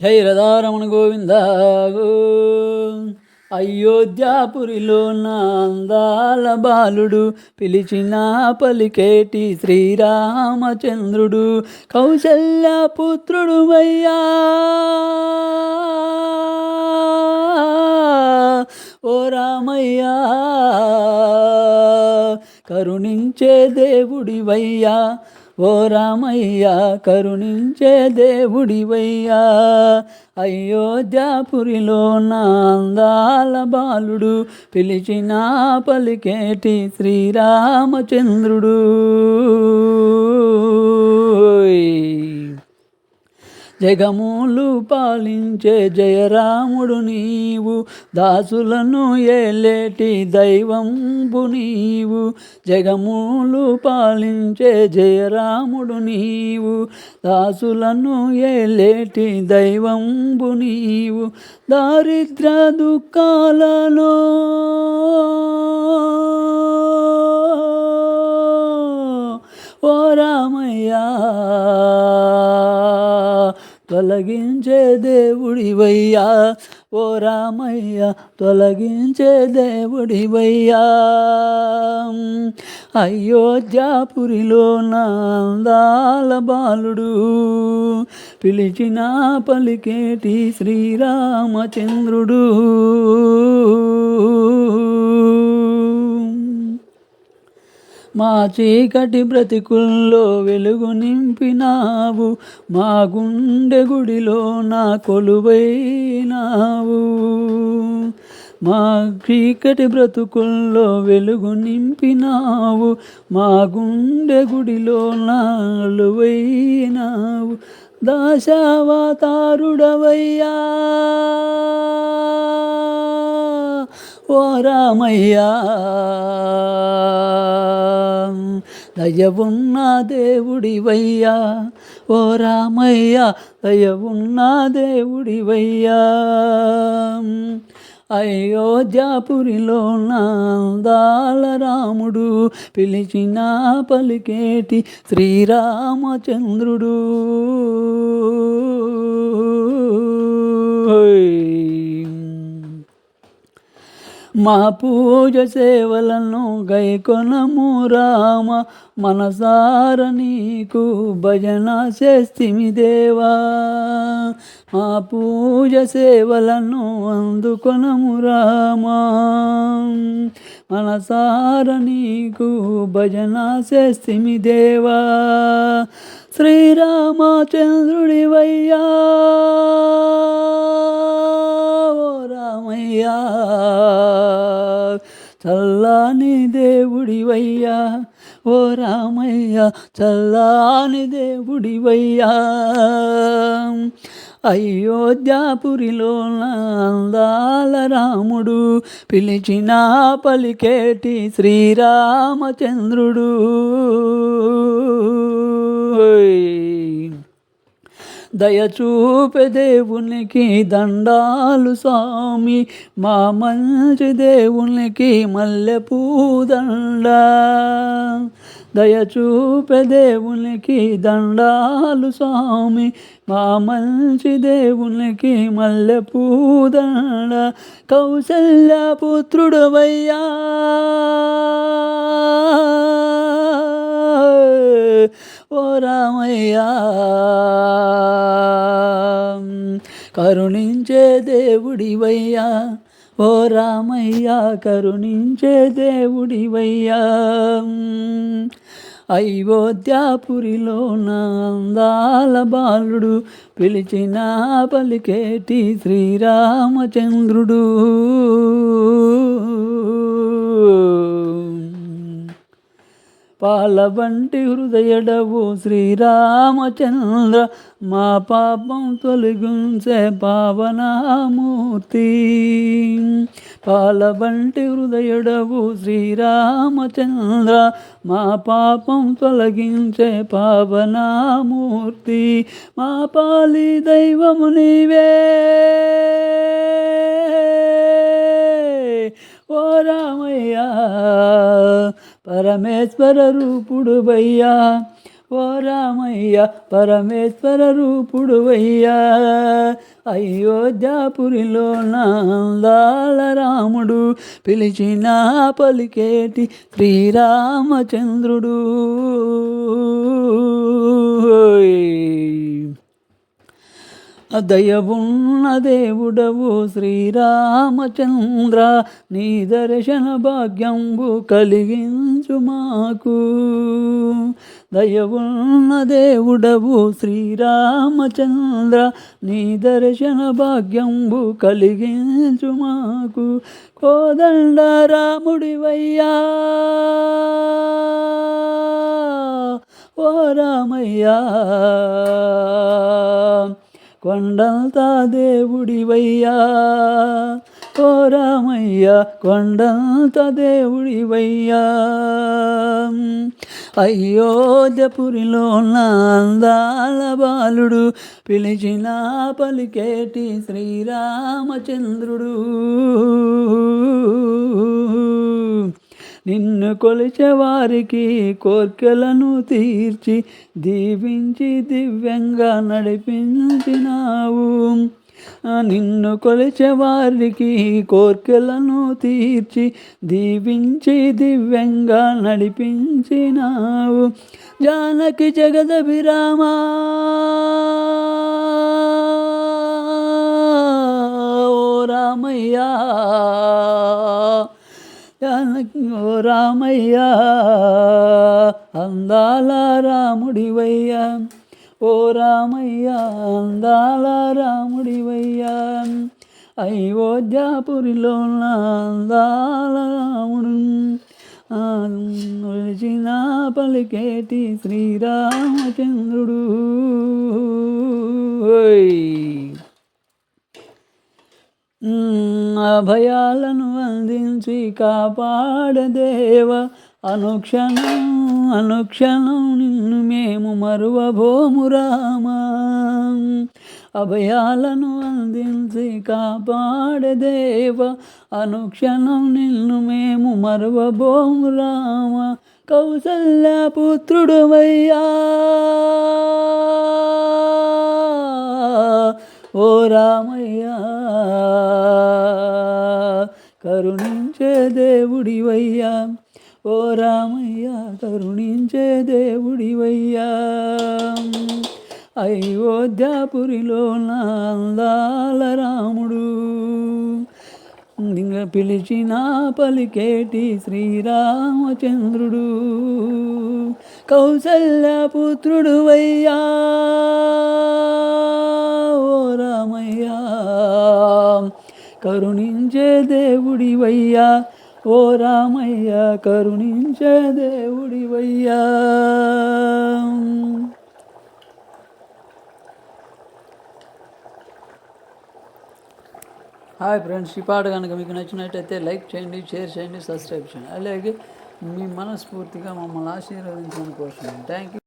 జై రథారమణ గోవింద అయోధ్యాపురిలో నాందాల బాలుడు పిలిచిన పలికేటి శ్రీరామచంద్రుడు కౌశల్య పుత్రుడు అయ్యా ఓ రామయ్యా కరుణించే దేవుడివయ్యా ఓ రామయ్య కరుణించే దేవుడివయ్యా. అయోధ్యాపురిలో నా అందాల బాలుడు పిలిచిన పలికేటి శ్రీరామచంద్రుడు. జగములు పాలించే జయరాముడు నీవు దాసులను ఏలేటి దైవంబు నీవు జగములు పాలించే జయరాముడు నీవు దాసులను ఏలేటి దైవంబు నీవు దారిద్ర దుఃఖాలలో. ఓ రామయ్యా తొలగించే దేవుడివయ్యా. ఓ రామయ్య తొలగించే దేవుడివయ్యా. అయోధ్యాపురిలో నా అందాల బాలుడు. పిలిచిన పలికేటి శ్రీరామచంద్రుడు. మా చీకటి బ్రతికుల్లో వెలుగు నింపినావు మా గుండె గుడిలో నా కొలువైనావు. మా చీకటి బ్రతుకుల్లో వెలుగు నింపినావు మా గుండె గుడిలో నాలువైనావు దాశావతారుడవయ్యా ఓ రామయ్యా. దయవున్న దేవుడివయ్యా. ఓ రామయ్య దయవున్న దేవుడివయ్యా. అయోధ్యాపురిలో నాందాల రాముడు పిలిచిన పలికేటి శ్రీరామచంద్రుడు. మా పూజ సేవలను గైకొనము రామ మనసార నీకు భజన చేస్తిమి దేవా. మా పూజ సేవలను అందుకొనము రామ మనసార నీకు భజన చేస్తిమి దేవా. శ్రీరామచంద్రుడివయ్యా. వయ్యా రామయ్యా చల్లాని దేవుడివయ్యా. ఓ రామయ్య చల్లాని దేవుడివయ్యా. అయోధ్యాపురిలో అందాల రాముడు పిలిచిన పలికేటి శ్రీరామచంద్రుడు. దయచూపే దేవునికి దండాలు స్వామి మా మంచి దేవునికి మల్లెపూదండ దయచూపే దేవునికి దండాలు స్వామి మా మంచి దేవునికి మల్లెపూదండ కౌశల్య పుత్రుడు వయ్యా ఓ రామయ్యా. కరుణించే దేవుడివయ్యా. ఓ రామయ్య కరుణించే దేవుడివయ్యా. అయోధ్యాపురిలో నా అందాల బాలుడు పిలిచిన పలికేటి శ్రీరామచంద్రుడు. పాలబంటి హృదయడవు శ్రీరామచంద్ర మా పాపం తొలగించే పావనామూర్తి. పాలబంటి హృదయడవు శ్రీరామచంద్ర మా పాపం తొలగించే పావనామూర్తి. మా పాలి దైవము నీవే. పరమేశ్వర రూపుడు భయ్యా ఓ రామయ్య పరమేశ్వర రూపుడువయ్యా అయోధ్యాపురిలో నందాల రాముడు పిలిచిన పలికేటి శ్రీరామచంద్రుడు. దయవున్న దేవుడవు శ్రీరామచంద్ర నీ దర్శన భాగ్యంబు కలిగించు మాకు. దయవున్న దేవుడవు శ్రీరామచంద్ర నీ దర్శన భాగ్యంబు కలిగించు మాకు. కోదండ రాముడివయ్యా ఓ రామయ్యా. కొండంతా దేవుడివయ్యా. ఓ రామయ్య కొండంత దేవుడివయ్యా. అయోధ్యపురిలో అందాల బాలుడు పిలిచిన పలికేటి శ్రీరామచంద్రుడు. నిన్ను కొలిచే వారికి కోర్కెలను తీర్చి దీవించి దివ్యంగా నడిపించినావు. నిన్ను కొలిచే వారికి కోర్కెలను తీర్చి దీవించి దివ్యంగా నడిపించినావు. జానకి జగదభిరామా. ఓ రామయ్యా. ఓ రామయ్యా అందాల రాముడివయ్యా. ఓ రామయ్యా అందాల రాముడివయ్యా. అయోధ్యాపురిలో అందాల రాముడు. వచ్చిన పలికేటి శ్రీరామచంద్రుడు. అభయాలను అందించి కాపాడదేవ అనుక్షణం అనుక్షణం నిన్ను మేము మరువబోము రామా. అభయాలను అందించి కాపాడదేవ అనుక్షణం నిన్ను మేము మరువబోము రామ. కౌసల్యపుత్రుడు పుత్రుడువయ్యా. ఓ రామయ్యా. కరుణించే దేవుడివయ్యా. ఓ రామయ్య కరుణించే దేవుడివయ్యా. అయోధ్యాపురిలో నా అందాల రాముడు. పిలిచిన పలికేటి శ్రీరామచంద్రుడు. కౌసల్య పుత్రుడు వయ్యా ఓ రామయ్యా కరుణి దేవుడివయ్యా. ఓ రామయ్య కరుణించే దేవుడివయ్యా. హాయ్ ఫ్రెండ్స్ ఈ పాట కనుక మీకు నచ్చినట్టయితే లైక్ చేయండి షేర్ చేయండి సబ్స్క్రైబ్ చేయండి. అలాగే మీ మనస్ఫూర్తిగా మమ్మల్ని ఆశీర్వదించడం కోసం థ్యాంక్ యూ